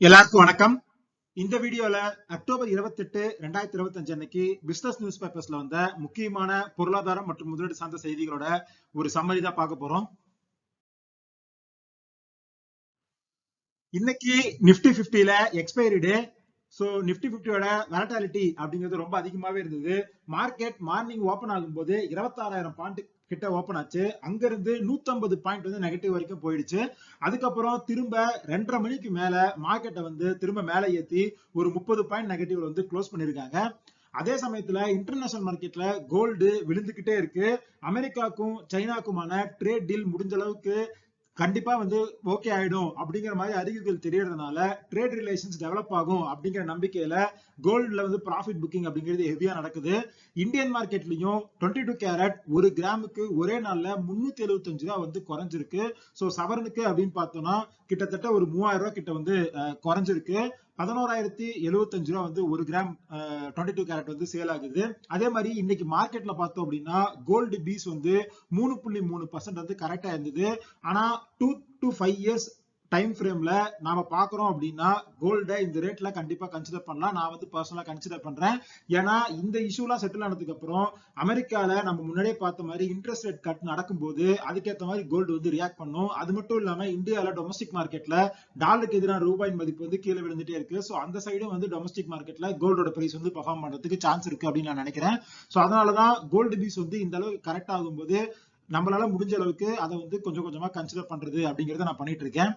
எல்லாருக்கும் வணக்கம். இந்த வீடியோல அக்டோபர் 28 ரெண்டாயிரத்தி இருபத்தி அஞ்சு அன்னைக்கு பிசினஸ் நியூஸ் பேப்பர்ஸ்ல வந்த முக்கியமான பொருளாதாரம் மற்றும் முதலீடு சார்ந்த செய்திகளோட ஒரு சம்மரி தான் பார்க்க போறோம். இன்னைக்கு நிப்டி 50ல எக்ஸ்பைரி டே சோ நிப்டி பிப்டியோட வெலட்டாலிட்டி அப்படிங்கிறது ரொம்ப அதிகமாவே இருந்தது. மார்க்கெட் மார்னிங் ஓபன் ஆகும்போது இருபத்தாறாயிரம் பாயிண்ட் கிட்ட ஓபன் ஆச்சு. அங்க இருந்து 150 பாயிண்ட் வந்து நெகட்டிவ் வரைக்கும் போயிடுச்சு. அதுக்கப்புறம் திரும்ப ரெண்டரை மணிக்கு மேல மார்க்கெட்டை வந்து திரும்ப மேல ஏத்தி ஒரு முப்பது பாயிண்ட் நெகட்டிவ்ல வந்து க்ளோஸ் பண்ணிருக்காங்க அதே சமயத்துல இன்டர்நேஷனல் மார்க்கெட்ல கோல்டு விழுந்துகிட்டே இருக்கு. அமெரிக்காக்கும் சைனாக்குமான ட்ரேட் டீல் முடிஞ்ச அளவுக்கு கண்டிப்பா வந்து ஓகே ஆயிடும் அப்படிங்கிற மாதிரி அறிகுறிகள் தெரியறதுனால ட்ரேட் ரிலேஷன்ஸ் டெவலப் ஆகும் அப்படிங்கிற நம்பிக்கையில கோல்டுல வந்து ப்ராஃபிட் புக்கிங் அப்படிங்கிறது ஹெவியா நடக்குது. இந்தியன் மார்க்கெட்லயும் டுவெண்ட்டி டூ கேரட் ஒரு கிராமுக்கு ஒரே நாள்ல முன்னூத்தி எழுபத்தஞ்சு ரூபா வந்து குறைஞ்சிருக்கு. சோ சவரனுக்கு அப்படின்னு பார்த்தோம்னா கிட்டத்தட்ட ஒரு மூவாயிரம் ரூபாய் கிட்ட வந்து குறைஞ்சிருக்கு. பதினோராயிரத்தி எழுபத்தஞ்சு ரூபா வந்து ஒரு கிராம் டுவெண்ட்டி டூ கேரட் வந்து சேல் ஆகுது. அதே மாதிரி இன்னைக்கு மார்க்கெட்ல பார்த்தோம் அப்படின்னா கோல்டு பீஸ் வந்து மூணு புள்ளி மூணு பர்சன்ட் வந்து கரெக்டா இருந்தது. ஆனா two to five years time ஃப்ரேம்ல நாம பாக்குறோம் அப்படின்னா கோல்டை இந்த ரேட்ல கண்டிப்பா கன்சிடர் பண்ணலாம். நான் வந்து பர்சனலா கன்சிடர் பண்றேன். ஏன்னா இந்த இஷ்யூலாம் செட்டில் ஆனதுக்கு அப்புறம் அமெரிக்கால நம்ம முன்னாடியே பார்த்த மாதிரி இன்ட்ரெஸ்ட் ரேட் கட் நடக்கும்போது அதுக்கேற்ற மாதிரி கோல்டு வந்து ரியாக்ட் பண்ணும். அது மட்டும் இல்லாம இந்தியால டொமஸ்டிக் மார்க்கெட்ல டாலருக்கு எதிரான ரூபாயின் மதிப்பு வந்து கீழே விழுந்துட்டே இருக்கு. ஸோ அந்த சைடும் வந்து டொமஸ்டிக் மார்க்கெட்ல கோல்டோட பிரைஸ் வந்து பர்ஃபார்ம் பண்றதுக்கு சான்ஸ் இருக்கு அப்படின்னு நான் நினைக்கிறேன். ஸோ அதனாலதான் கோல்டு பீஸ் வந்து இந்த அளவுக்கு கரெக்ட் ஆகும்போது நம்மளால முடிஞ்ச அளவுக்கு அதை வந்து கொஞ்சம் கொஞ்சமா கன்சிடர் பண்றது அப்படிங்கறத நான் பண்ணிட்டு இருக்கேன்.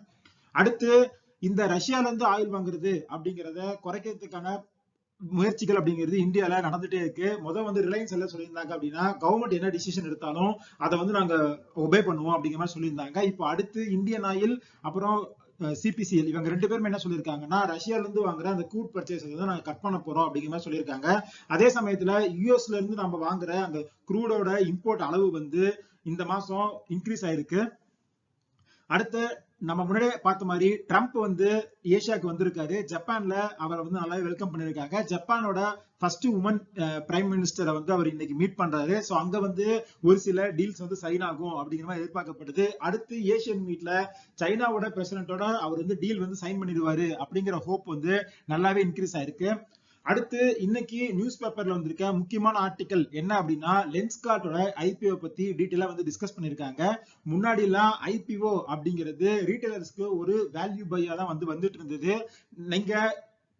அடுத்து இந்த ரஷ்யால இருந்து ஆயில் வாங்குறது அப்படிங்கறத குறைக்கிறதுக்கான முயற்சிகள் அப்படிங்கிறது இந்தியால நடந்துட்டே இருக்கு. முதல் வந்து ரிலையன்ஸ் எல்லாம் சொல்லியிருந்தாங்க அப்படின்னா கவர்மெண்ட் என்ன டிசிஷன் எடுத்தாலும் அதை வந்து நாங்க ஒபே பண்ணுவோம் அப்படிங்கிற மாதிரி சொல்லியிருந்தாங்க. இப்போ அடுத்து இந்தியன் ஆயில் அப்புறம் சிபிசிஎல் இவங்க ரெண்டு பேரும் என்ன சொல்லியிருக்காங்கன்னா ரஷ்யால இருந்து வாங்குற அந்த கூட் பர்ச்சேஸ் வந்து நாங்க கட் பண்ண போறோம் அப்படிங்கிற மாதிரி சொல்லியிருக்காங்க. அதே சமயத்துல யூஎஸ்ல இருந்து நம்ம வாங்குற அந்த க்ரூடோட இம்போர்ட் அளவு வந்து இந்த மாசம் இன்க்ரீஸ் ஆயிருக்கு. அடுத்து நம்ம முன்னாடியே பார்த்த மாதிரி ட்ரம்ப் வந்து ஏஷியாவுக்கு வந்திருக்காரு. ஜப்பான்ல அவரை வந்து நல்லாவே வெல்கம் பண்ணியிருக்காங்க. ஜப்பானோட ஃபர்ஸ்ட் உமன் பிரைம் மினிஸ்டரை வந்து அவர் இன்னைக்கு மீட் பண்றாரு. ஸோ அங்க வந்து ஒரு சில டீல்ஸ் வந்து சைன் ஆகும் அப்படிங்கிற மாதிரி எதிர்பார்க்கப்படுது. அடுத்து ஏசியன் மீட்ல சைனாவோட பிரசிடென்ட்டோட அவர் வந்து டீல் வந்து சைன் பண்ணிடுவாரு அப்படிங்கிற ஹோப் வந்து நல்லாவே இன்க்ரீஸ் ஆயிருக்கு. அடுத்து இன்னைக்கு நியூஸ் பேப்பர்ல வந்திருக்க முக்கியமான ஆர்டிக்கல் என்ன அப்படின்னா லென்ஸ்கார்ட்டோட ஐபிஓ பத்தி டீட்டெயிலா வந்து டிஸ்கஸ் பண்ணிருக்காங்க. முன்னாடி எல்லாம் ஐபிஓ அப்படிங்கிறது ரீட்டைலர்ஸ்க்கு ஒரு வேல்யூ பையா தான் வந்து வந்துட்டு இருந்தது. நீங்க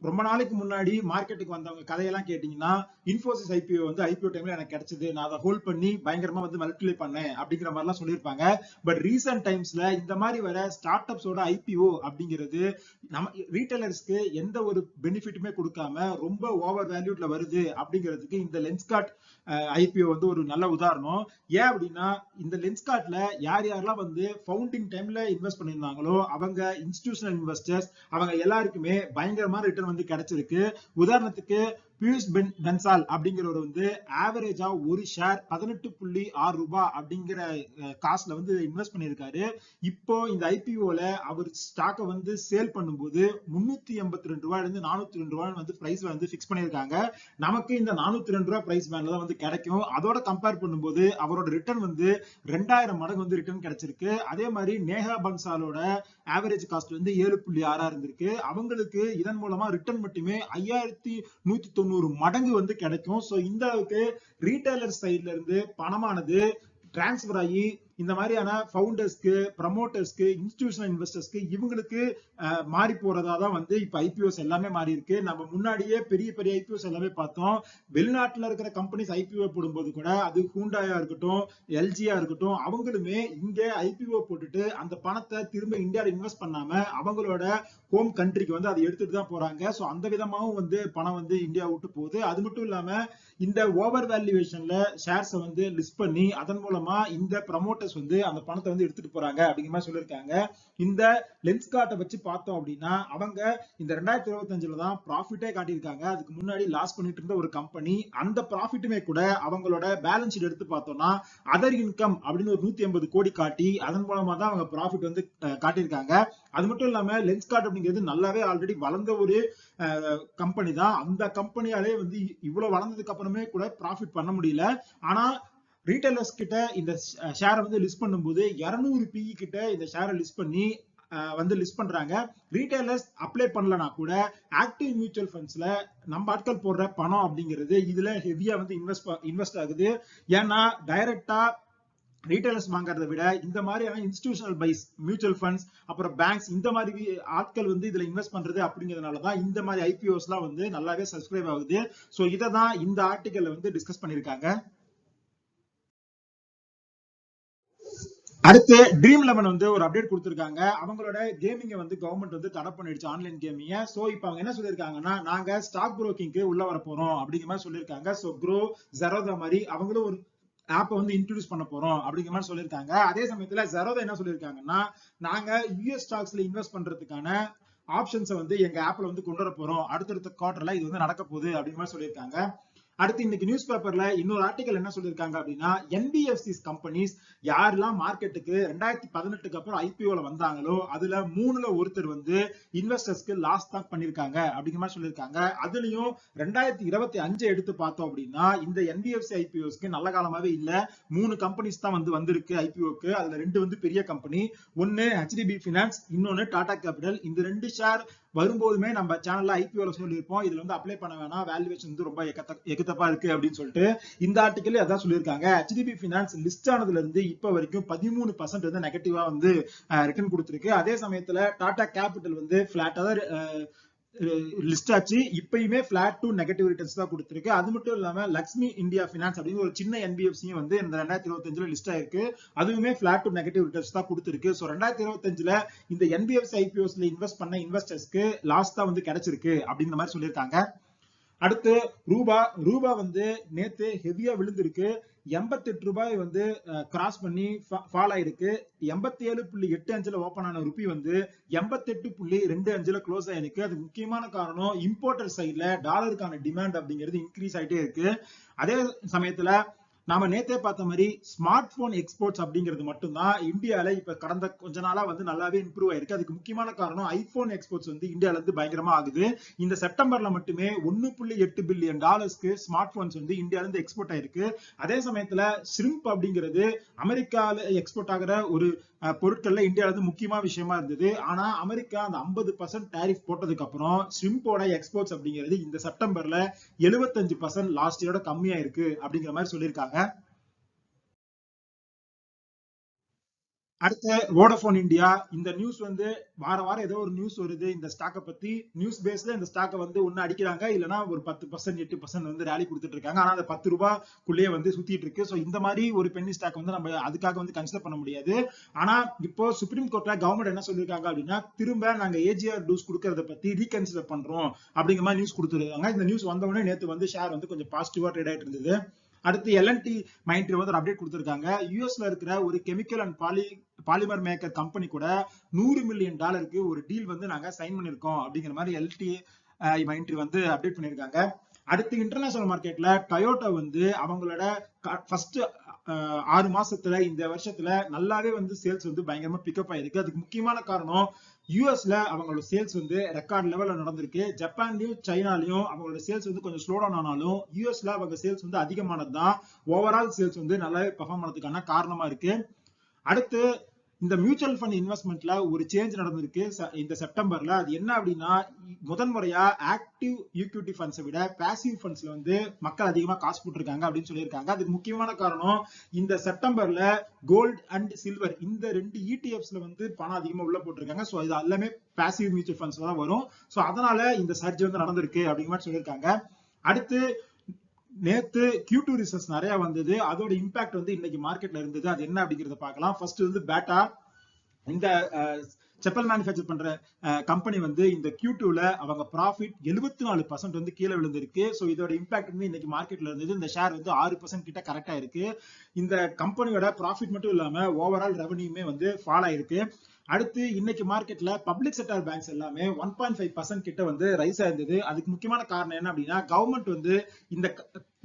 ரொம்ப நாளைக்கு முன்னாடி மார்க்கெட்டுக்கு வந்தவங்க கதையெல்லாம் கேட்டீங்கன்னா இன்ஃபோசிஸ் ஐபிஓ வந்து ஐபிஓ டைம்ல எனக்கு கிடைச்சது. நான் அதை ஹோல்ட் பண்ணி பயங்கரமா வந்து மல்டிப்ளை பண்ணேன் அப்படிங்கிற மாதிரிலாம் சொல்லியிருப்பாங்க. பட் ரீசெண்ட் டைம்ஸ்ல இந்த மாதிரி வர ஸ்டார்ட் அப்ஸோட ஐபிஓ அப்படிங்கிறது நம்ம ரீட்டைலர்ஸ்க்கு எந்த ஒரு பெனிஃபிட்டுமே கொடுக்காம ரொம்ப ஓவர் வேல்யூட்ல வருது அப்படிங்கிறதுக்கு இந்த லென்ஸ்கார்ட் ஐபிஓ வந்து ஒரு நல்ல உதாரணம். ஏன் அப்படின்னா இந்த லென்ஸ்கார்ட்ல யார் யாரெல்லாம் வந்து ஃபவுண்டிங் டைம்ல இன்வெஸ்ட் பண்ணியிருந்தாங்களோ அவங்க இன்ஸ்டிடியூஷனல் இன்வெஸ்டர்ஸ் அவங்க எல்லாருக்குமே பயங்கரமான ரிட்டர்ன் வந்து கிடைச்சிருக்கு. உதாரணத்துக்கு பியூஷ் பென் பென்சால் அப்படிங்கிறவர் வந்து ஆவரேஜா ஒரு ஷேர் பதினெட்டு புள்ளி ஆறு ரூபாய் அப்படிங்கிற காசுல வந்து இன்வெஸ்ட் பண்ணியிருக்காரு. இப்போ இந்த ஐபிஓல அவர் ஸ்டாக்கை வந்து சேல் பண்ணும்போது முன்னூத்தி எண்பத்தி ரெண்டு ரூபாயில இருந்து நானூத்தி ரெண்டு ரூபாய் வந்து பிரைஸ் வந்து பிக்ஸ் பண்ணியிருக்காங்க. நமக்கு இந்த நானூத்தி ரெண்டு ரூபாய் பிரைஸ் பேண்ட்ல தான் வந்து கிடைக்கும். அதோட கம்பேர் பண்ணும்போது அவரோட ரிட்டர்ன் வந்து ரெண்டாயிரம் மடங்கு வந்து ரிட்டர்ன் கிடைச்சிருக்கு. அதே மாதிரி நேஹா பன்சாலோட ஆவரேஜ் காஸ்ட் வந்து ஏழு புள்ளி ஆறா இருந்திருக்கு. அவங்களுக்கு இதன் மூலமா ரிட்டர்ன் மட்டுமே ஐயாயிரத்தி நூத்தி தொண்ணூறு மடங்கு வந்து கிடைக்கும். ஸோ இந்த அளவுக்கு ரீட்டைலர் சைட்ல இருந்து பணமானது டிரான்ஸ்பர் ஆகி இந்த மாதிரியான ஃபவுண்டர்ஸ்க்கு ப்ரமோட்டர்ஸ்க்கு இன்ஸ்டிடியூஷனல் இன்வெஸ்டர்ஸ்க்கு இவங்களுக்கு மாறி போறதா தான் வந்து இப்ப ஐபிஓஸ் எல்லாமே மாறி இருக்கு. நம்ம முன்னாடியே பெரிய பெரிய ஐபிஓஸ் எல்லாமே பார்த்தோம். வெளிநாட்டுல இருக்கிற கம்பெனிஸ் ஐபிஓ போடும்போது கூட அது ஹூண்டாயா இருக்கட்டும் எல்ஜியா இருக்கட்டும் அவங்களுமே இங்க ஐபிஓ போட்டுட்டு அந்த பணத்தை திரும்ப இந்தியாவில் இன்வெஸ்ட் பண்ணாம அவங்களோட ஹோம் கண்ட்ரிக்கு வந்து அதை எடுத்துட்டு தான் போறாங்க. ஸோ அந்த விதமாகவும் வந்து பணம் வந்து இந்தியா விட்டு போகுது. அது மட்டும் இல்லாம இந்த ஓவர் வேல்யூவேஷன்ல ஷேர்ஸை வந்து லிஸ்ட் பண்ணி அதன் மூலமா இந்த ரிப்போர்ட்டர்ஸ் வந்து அந்த பணத்தை வந்து எடுத்துட்டு போறாங்க அப்படிங்கிற மாதிரி சொல்லியிருக்காங்க. இந்த லென்ஸ் கார்ட்டை வச்சு பார்த்தோம் அப்படின்னா அவங்க இந்த ரெண்டாயிரத்தி இருபத்தஞ்சுல தான் ப்ராஃபிட்டே காட்டியிருக்காங்க. அதுக்கு முன்னாடி லாஸ் பண்ணிட்டு இருந்த ஒரு கம்பெனி அந்த ப்ராஃபிட்டுமே கூட அவங்களோட பேலன்ஸ் ஷீட் எடுத்து பார்த்தோம்னா அதர் இன்கம் அப்படின்னு ஒரு நூத்தி ஐம்பது கோடி காட்டி அதன் மூலமா தான் அவங்க ப்ராஃபிட் வந்து காட்டியிருக்காங்க. அது மட்டும் இல்லாம லென்ஸ் கார்ட் அப்படிங்கிறது நல்லாவே ஆல்ரெடி வளர்ந்த ஒரு கம்பெனி தான். அந்த கம்பெனியாலே வந்து இவ்வளவு வளர்ந்ததுக்கு அப்புறமே கூட ப்ராஃபிட் பண்ண முடியல. ஆனா ரீட்டைலர்ஸ் கிட்ட இந்த ஷேரை வந்து லிஸ்ட் பண்ணும்போது இரநூறு பிஇ கிட்ட இந்த ஷேரை லிஸ்ட் பண்ணி வந்து லிஸ்ட் பண்றாங்க. ரீட்டைலர்ஸ் அப்ளை பண்ணலனா கூட ஆக்டிவ் மியூச்சுவல் ஃபண்ட்ஸ்ல நம்ம ஆட்கள் போடுற பணம் அப்படிங்கிறது இதுல ஹெவியா வந்து இன்வெஸ்ட் இன்வெஸ்ட் ஆகுது. ஏன்னா டைரக்டா ரீட்டைலர்ஸ் வாங்குறதை விட இந்த மாதிரியான இன்ஸ்டிடியூஷனல் பைஸ் மியூச்சுவல் ஃபண்ட்ஸ் அப்புறம் பேங்க்ஸ் இந்த மாதிரி ஆட்கள் வந்து இதுல இன்வெஸ்ட் பண்றது அப்படிங்கிறதுனால தான் இந்த மாதிரி ஐபிஓஸ் எல்லாம் வந்து நல்லாவே சப்ஸ்கிரைப் ஆகுது. ஸோ இதை தான் இந்த ஆர்டிக்கல்ல வந்து டிஸ்கஸ் பண்ணியிருக்காங்க. அடுத்து ட்ரீம் லெவன் வந்து ஒரு அப்டேட் கொடுத்துருக்காங்க. அவங்களோட கேமிங்கை வந்து கவர்மெண்ட் வந்து தடை பண்ணிடுச்சு ஆன்லைன் கேமிங்க ஸோ இப்போ அவங்க என்ன சொல்லியிருக்காங்கன்னா நாங்கள் ஸ்டாக் புரோக்கிங்க்கு உள்ள வர போகிறோம் அப்படிங்கிற மாதிரி சொல்லியிருக்காங்க. ஸோ க்ரோ ஜெரோதா மாதிரி அவங்களும் ஒரு ஆப்பை வந்து இன்ட்ரடியூஸ் பண்ண போறோம் அப்படிங்கிற மாதிரி சொல்லியிருக்காங்க. அதே சமயத்துல ஜெரோதா என்ன சொல்லியிருக்காங்கன்னா நாங்க யூஎஸ் ஸ்டாக்ஸ்ல இன்வெஸ்ட் பண்றதுக்கான ஆப்ஷன்ஸை வந்து எங்க ஆப்ல வந்து கொண்டு வர போறோம். அடுத்தடுத்த குவார்டர்ல இது வந்து நடக்க போகுது அப்படிங்கிற மாதிரி சொல்லியிருக்காங்க. அடுத்து இன்னைக்கு நியூஸ் பேப்பர்ல இன்னொரு ஆர்டிகல் என்ன சொல்லியிருக்காங்க அப்படின்னா என்பிஎஃப்சி கம்பெனிஸ் யாரெல்லாம் மார்க்கெட்டுக்கு ரெண்டாயிரத்தி பதினெட்டுக்கு அப்புறம் ஐபிஓல வந்தாங்களோ அதுல மூணுல ஒருத்தர் வந்து இன்வெஸ்டர்ஸ்க்கு லாஸ் தான் பண்ணிருக்காங்க அப்படிங்கிற மாதிரி சொல்லியிருக்காங்க. அதுலயும் ரெண்டாயிரத்தி இருபத்தி அஞ்சு எடுத்து பார்த்தோம் அப்படின்னா இந்த என்பிஎஃப்சி ஐபிஓஸ்க்கு நல்ல காலமாவே இல்ல. மூணு கம்பெனிஸ் தான் வந்து வந்திருக்கு ஐபிஓக்கு அதுல ரெண்டு வந்து பெரிய கம்பெனி ஒன்னு ஹெச்டிபி பினான்ஸ் இன்னொன்னு டாடா கேபிட்டல் இந்த ரெண்டு ஷேர் வரும்போதுமே நம்ம சேனல்ல ஐபிஓல சொல்லியிருப்போம். இதுல வந்து அப்ளை பண்ண வேணாம். வேல்யூவேஷன் வந்து ரொம்ப எக்கத்த எக்கத்தப்பா இருக்கு அப்படின்னு சொல்லிட்டு இந்த ஆர்டிக்கல் அதான் சொல்லியிருக்காங்க. ஹெச்டிபி பினான்ஸ் லிஸ்ட் ஆனதுல இருந்து இப்ப வரைக்கும் பதிமூணு பர்சன்ட் வந்து நெகட்டிவா வந்து ரிட்டர்ன் கொடுத்துருக்கு. அதே சமயத்துல டாடா கேபிட்டல் வந்து பிளாட்டா தான் லிஸ்ட் ஆச்சு. இப்பயுமே பிளாட் டு நெகட்டிவ் ரிட்டர்ன்ஸ் தான் கொடுத்துருக்கு. அது மட்டும் இல்லாம லக்ஷ்மி இந்தியா பினான்ஸ் அப்படின்னு ஒரு சின்ன என்பிஎஃப்சியும் வந்து இந்த ரெண்டாயிரத்தி இருபத்தஞ்சுல லிஸ்ட் ஆயிருக்கு. அதுவுமே பிளாட் டு நெகட்டிவ் ரிட்டர்ன்ஸ் தான் கொடுத்துருக்கு. ஸோ ரெண்டாயிரத்தி இருபத்தஞ்சுல இந்த என்பிஎஃப்சி ஐபிஓஸ்ல இன்வெஸ்ட் பண்ண இன்வெஸ்டர்ஸ்க்கு லாஸ் தான் வந்து கிடைச்சிருக்கு அப்படிங்கிற மாதிரி சொல்லியிருக்காங்க. அடுத்து ரூபா ரூபா வந்து நேத்து ஹெவியா விழுந்திருக்கு. எண்பத்தி எட்டு ரூபாய் வந்து கிராஸ் பண்ணி ஃபால் ஆயிருக்கு. எண்பத்தி ஏழு புள்ளி எட்டு அஞ்சுல ஓபன் ஆன ருபி வந்து எண்பத்தி எட்டு புள்ளி ரெண்டு அஞ்சுல க்ளோஸ் ஆயிருக்கு. அது முக்கியமான காரணம் இம்போர்ட்டர் சைட்ல டாலருக்கான டிமாண்ட் அப்படிங்கிறது இன்க்ரீஸ் ஆயிட்டே இருக்கு. அதே சமயத்துல நாம நேத்தே பார்த்த மாதிரி ஸ்மார்ட் போன் எக்ஸ்போர்ட்ஸ் அப்படிங்கிறது மட்டும்தான் இந்தியால இப்ப கடந்த கொஞ்ச நாளா வந்து நல்லாவே இம்ப்ரூவ் ஆயிருக்கு. அதுக்கு முக்கியமான காரணம் ஐபோன் எக்ஸ்போர்ட்ஸ் வந்து இந்தியால இருந்து பயங்கரமா ஆகுது. இந்த செப்டம்பர்ல மட்டுமே ஒன்னு புள்ளி எட்டு பில்லியன் டாலர்ஸ்க்கு ஸ்மார்ட் போன்ஸ் வந்து இந்தியால இருந்து எக்ஸ்போர்ட் ஆயிருக்கு. அதே சமயத்துல ஷ்ரிம்ப் அப்படிங்கிறது அமெரிக்கால எக்ஸ்போர்ட் ஆகிற ஒரு பொருட்கள்ல இந்தியாவில் வந்து முக்கியமா விஷயமா இருந்தது. ஆனா அமெரிக்கா அந்த ஐம்பது பர்சன்ட் டேரிஃப் போட்டதுக்கு அப்புறம் ஸ்விம்போட எக்ஸ்போர்ட்ஸ் அப்படிங்கிறது இந்த செப்டம்பர்ல எழுபத்தஞ்சு பர்சன்ட் லாஸ்ட் இயரோட கம்மியா இருக்கு அப்படிங்கிற மாதிரி சொல்லியிருக்காங்க. அடுத்து வோடபோன் இந்தியா இந்த நியூஸ் வந்து வார வாரம் ஏதோ ஒரு நியூஸ் வருது. இந்த ஸ்டாக்கை பத்தி நியூஸ் பேஸ்ல இந்த ஸ்டாக்கை வந்து ஒன்னு அடிக்கிறாங்க. இல்லைன்னா ஒரு பத்து பர்சன்ட் எட்டு பர்சன்ட் வந்து ரேலி கொடுத்துட்டு இருக்காங்க. ஆனா அந்த பத்து ரூபாய்க்குள்ளேயே வந்து சுத்திட்டு இருக்கு. ஸோ இந்த மாதிரி ஒரு பெண்ணி ஸ்டாக் வந்து நம்ம அதுக்காக வந்து கன்சிடர் பண்ண முடியாது. ஆனா இப்போ சுப்ரீம் கோர்ட்ல கவர்மெண்ட் என்ன சொல்லியிருக்காங்க அப்படின்னா திரும்ப நாங்க ஏஜிஆர் டூஸ் கொடுக்கறத பத்தி ரீகன்சிடர் பண்றோம் அப்படிங்கிற மாதிரி நியூஸ் கொடுத்துருக்காங்க. இந்த நியூஸ் வந்தவொடனே நேற்று வந்து ஷேர் வந்து கொஞ்சம் பாசிட்டிவா ட்ரேட் ஆயிட்டு இருந்தது. அடுத்து எல்என்டி மைண்ட்ரி வந்து ஒரு அப்டேட் கொடுத்துருக்காங்க. யூஎஸ்ல இருக்கிற ஒரு chemical and poly polymer maker company கூட நூறு மில்லியன் டாலருக்கு ஒரு டீல் வந்து நாங்க சைன் பண்ணிருக்கோம் அப்படிங்கிற மாதிரி எல்டி மைண்ட்ரி வந்து அப்டேட் பண்ணிருக்காங்க. அடுத்து இன்டர்நேஷனல் மார்க்கெட்ல டொயோட்டா வந்து அவங்களோட ஃபர்ஸ்ட் ஆறு மாசத்துல இந்த வருஷத்துல நல்லாவே வந்து சேல்ஸ் வந்து பயங்கரமா பிக்கப் ஆயிருக்கு. அதுக்கு முக்கியமான காரணம் யூஎஸ்ல அவங்களோட சேல்ஸ் வந்து ரெக்கார்ட் லெவல்ல நடந்திருக்கு. ஜப்பான்லயும் சைனாலையும் அவங்களோட சேல்ஸ் வந்து கொஞ்சம் ஸ்லோ டவுன் ஆனாலும் யூஎஸ்ல அவங்க சேல்ஸ் வந்து அதிகமானது தான் ஓவரால் சேல்ஸ் வந்து நல்லாவே பெர்ஃபார்ம் பண்ணதுக்கான காரணமா இருக்கு. அடுத்து இந்த மியூச்சுவல் ஃபண்ட் இன்வெஸ்ட்மெண்ட்ல ஒரு சேஞ்ச் நடந்திருக்கு. இந்த செப்டம்பர்ல அது என்ன அப்படின்னா முதன்முறையா ஆக்டிவ் ஈக்விட்டி ஃபண்ட்ஸை விட பாசிவ் ஃபண்ட்ஸ்ல வந்து மக்கள் அதிகமா காசு போட்டிருக்காங்க அப்படின்னு சொல்லியிருக்காங்க. அதுக்கு முக்கியமான காரணம் இந்த செப்டம்பர்ல கோல்ட் அண்ட் சில்வர் இந்த ரெண்டு இடிஎஃப்ஸ்ல வந்து பணம் அதிகமா உள்ள போட்டிருக்காங்க. ஸோ இது எல்லாமே பேசிவ் மியூச்சுவல் ஃபண்ட்ஸ்ல தான் வரும். ஸோ அதனால இந்த சர்ஜ் வந்து நடந்திருக்கு அப்படிங்கிற மாதிரி சொல்லியிருக்காங்க. அடுத்து நேத்து கியூ டூ ரிசர்ஸ் நிறைய வந்தது. அதோட இம்பாக்ட் வந்து இன்னைக்கு மார்க்கெட்ல இருந்தது. அது என்ன அப்படிங்கறத பார்க்கலாம். ஃபர்ஸ்ட் வந்து பேட்டா இந்த செப்பல் மேனுஃபேக்சர் பண்ற கம்பெனி வந்து இந்த கியூ டூல அவங்க ப்ராஃபிட் எழுபத்தி நாலு பர்சன்ட் வந்து கீழே விழுந்திருக்கு. ஸோ இதோட இம்பாக்ட் வந்து இன்னைக்கு மார்க்கெட்ல இருந்தது. இந்த ஷேர் வந்து ஆறு பர்சன்ட் கிட்ட கரெக்டா இருக்கு இந்த கம்பெனியோட ப்ராஃபிட் மட்டும் இல்லாம ஓவரால் ரெவன்யூமே வந்து ஃபால் ஆயிருக்கு. அடுத்து இன்னைக்கு மார்க்கெட்ல பப்ளிக் செக்டர் பேங்க்ஸ் எல்லாமே ஒன் பாயிண்ட் ஃபைவ் பர்சன்ட் கிட்ட வந்து ரைஸ் ஆயிருந்தது. அதுக்கு முக்கியமான காரணம் என்ன அப்படின்னா கவர்மெண்ட் வந்து இந்த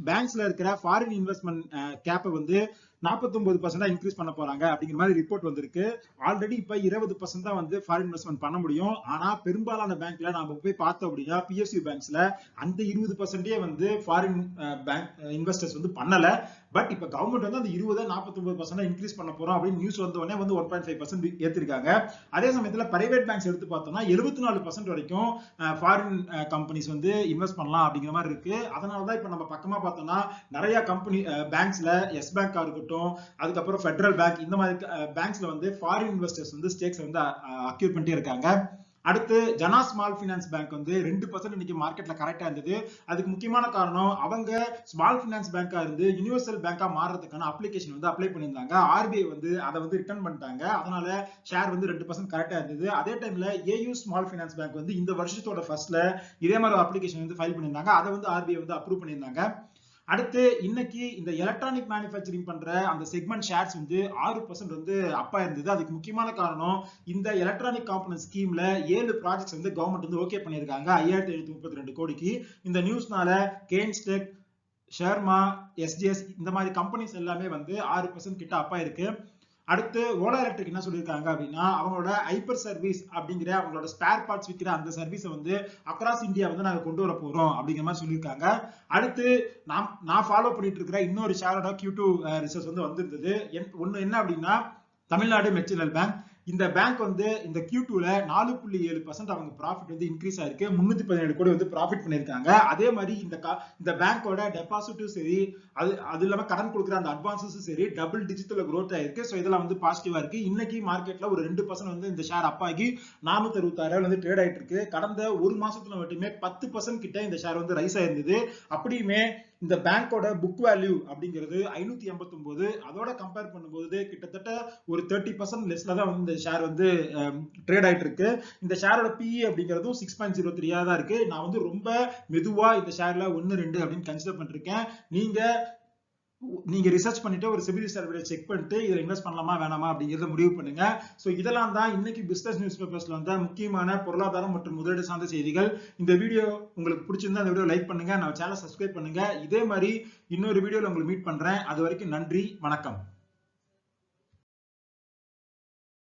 பேங்க்ஸ்ல இருக்கிற ஃபாரின் இன்வெஸ்ட்மெண்ட் கேப்பை வந்து நாற்பத்தொன்பது பர்சன்டா இன்க்ரீஸ் பண்ண போறாங்க அப்படிங்கிற மாதிரி ரிப்போர்ட் வந்திருக்கு. ஆல்ரெடி இப்ப இருபது பர்சன்ட் தான் வந்து ஃபாரின் இன்வெஸ்ட்மெண்ட் பண்ண முடியும். ஆனா பெரும்பாலான பேங்க்ல நாம போய் பார்த்தோம் அப்படின்னா பிஎஸ்சி பேங்க்ஸ்ல அந்த இருபது பர்சன்டே வந்து ஃபாரின் பேங்க் இன்வெஸ்டர்ஸ் வந்து பண்ணல. பட் இப்ப கவர்மெண்ட் வந்து அந்த இருபது நாற்பத்தொன்பது பர்சன்ட் இன்க்ரீஸ் பண்ண போறோம் அப்படின்னு நியூஸ் வந்த உடனே வந்து ஒன் பாயிண்ட் ஃபைவ் பர்சன்ட் ஏத்திருக்காங்க. அதே சமயத்துல பிரைவேட் பேங்க்ஸ் எடுத்து பார்த்தோம்னா எழுபத்தி நாலு பர்சன்ட் வரைக்கும் ஃபாரின் கம்பெனிஸ் வந்து இன்வெஸ்ட் பண்ணலாம் அப்படிங்கிற மாதிரி இருக்கு. அதனாலதான் இப்ப நம்ம பக்கமா பார்த்தோம்னா நிறைய கம்பெனி பேங்க்ஸ்ல எஸ் பேங்கா இருக்கட்டும் அதுக்கப்புறம் ஃபெடரல் பேங்க் இந்த மாதிரி பேங்க்ஸ்ல வந்து ஃபாரின் இன்வெஸ்டர்ஸ் வந்து ஸ்டேக்ஸ் வந்து அக்யூர் பண்ணிட்டே இருக்காங்க. அடுத்து ஜனா ஸ்மால் ஃபினான்ஸ் பேங்க் வந்து ரெண்டு பர்சன்ட் இன்னைக்கு மார்க்கெட்ல கரெக்டா இருந்தது. அதுக்கு முக்கியமான காரணம் அவங்க ஸ்மால் ஃபினான்ஸ் பேங்கா இருந்து யூனிவர்சல் பேங்கா மாறுறதுக்கான அப்ளிகேஷன் வந்து அப்ளை பண்ணியிருந்தாங்க. ஆர்பிஐ வந்து அதை வந்து ரிட்டர்ன் பண்ணிட்டாங்க. அதனால ஷேர் வந்து ரெண்டு பர்சன்ட் கரெக்டா இருந்தது. அதே டைம்ல ஏயு ஸ்மால் ஃபினான்ஸ் பேங்க் வந்து இந்த வருஷத்தோட ஃபர்ஸ்ட்ல இதே மாதிரி அப்ளிகேஷன் வந்து ஃபைல் பண்ணியிருந்தாங்க. அதை வந்து ஆர்பிஐ வந்து அப்ரூவ் பண்ணியிருந்தாங்க. அடுத்து இன்னைக்கு இந்த எலக்ட்ரானிக் மேனுஃபேக்சரிங் பண்ற அந்த செக்மெண்ட் ஷேர்ஸ் வந்து ஆறு பர்சன்ட் வந்து அப்பா இருந்தது அதுக்கு முக்கியமான காரணம் இந்த எலக்ட்ரானிக் காம்பனன்ட் ஸ்கீம்ல ஏழு ப்ராஜெக்ட்ஸ் வந்து கவர்மெண்ட் வந்து ஓகே பண்ணியிருக்காங்க. ஐயாயிரத்தி எழுநூத்தி முப்பத்தி ரெண்டு கோடிக்கு. இந்த நியூஸ்னால கேன்ஸ்டெக் ஷர்மா எஸ்டிஎஸ் இந்த மாதிரி கம்பெனிஸ் எல்லாமே வந்து ஆறு பர்சன்ட் கிட்ட அப்பா இருக்கு அடுத்து ஓலா எலக்ட்ரிக் என்ன சொல்லியிருக்காங்க அப்படின்னா அவங்களோட ஹைப்பர் சர்வீஸ் அப்படிங்கிற அவங்களோட ஸ்பேர் பார்ட்ஸ் விற்கிற அந்த சர்வீஸை வந்து அக்ராஸ் இந்தியா வந்து நாங்கள் கொண்டு வர போகிறோம் அப்படிங்கிற மாதிரி சொல்லியிருக்காங்க அடுத்து நான் நான் ஃபாலோ பண்ணிட்டு இருக்கிற இன்னொரு ஷேரோட கியூ டூ ரிசர்ச் வந்து வந்திருந்தது. ஒன்று என்ன அப்படின்னா தமிழ்நாடு மெர்ச்சினல் பேங்க் இந்த பேங்க் வந்து இந்த கியூ டூல நாலு புள்ளி ஏழு பர்சன்ட் அவங்க ப்ராஃபிட் வந்து இன்க்ரீஸ் ஆயிருக்கு. முன்னூத்தி பதினேழு கோடி வந்து ப்ராஃபிட் பண்ணிருக்காங்க அதே மாதிரி இந்த இந்த பேங்கோட டெபாசிட்டும் சரி அது அது இல்லாம கடன் கொடுக்குற அந்த அட்வான்ஸஸும் சரி டபுள் டிஜிட்டல் க்ரோத் ஆயிருக்கு. ஸோ இதெல்லாம் வந்து பாசிட்டிவா இருக்கு. இன்னைக்கு மார்க்கெட்ல ஒரு ரெண்டு பர்சன்ட் வந்து இந்த ஷேர் அப்பாகி நானூத்தி அறுபத்தாறு வந்து ட்ரேட் ஆயிட்டு இருக்கு. கடந்த ஒரு மாசத்துல மட்டுமே பத்து பர்சன்ட் கிட்ட இந்த ஷேர் வந்து ரைஸ் ஆயிருந்தது. அப்படியுமே இந்த பேங்கோட புக் வேல்யூ அப்படிங்கிறது ஐநூத்தி எண்பத்தி ஒன்பது அதோட கம்பேர் பண்ணும்போது கிட்டத்தட்ட ஒரு தேர்ட்டி பர்சன்ட் லெஸ்ல தான் வந்து இந்த ஷேர் வந்து ட்ரேட் ஆயிட்டு இருக்கு. இந்த ஷேரோட பிஇ அப்படிங்கிறதும் சிக்ஸ் பாயிண்ட் ஜீரோ த்ரீயா தான் இருக்கு. நான் வந்து ரொம்ப மெதுவா இந்த ஷேர்ல ஒன்னு ரெண்டு அப்படின்னு கன்சிடர் பண்ணிருக்கேன். நீங்க நீங்க ரிசர்ச் பண்ணிட்டு ஒரு சிவில் சர்வே செக் பண்ணிட்டு இதுல இன்வெஸ்ட் பண்ணலாமா வேணாமா அப்படிங்கறத முடிவு பண்ணுங்க. சோ இதெல்லாம் தான் இன்னைக்கு பிசினஸ் நியூஸ் பேப்பர்ஸ்ல வந்த முக்கியமான பொருளாதாரம் மற்றும் முதலீடு சார்ந்த செய்திகள். இந்த வீடியோ உங்களுக்கு பிடிச்சிருந்தா அந்த வீடியோ லைக் பண்ணுங்க. நம்ம சேனல் சப்ஸ்கிரைப் பண்ணுங்க. இதே மாதிரி இன்னொரு வீடியோல உங்களுக்கு மீட் பண்றேன். அது வரைக்கும் நன்றி வணக்கம்.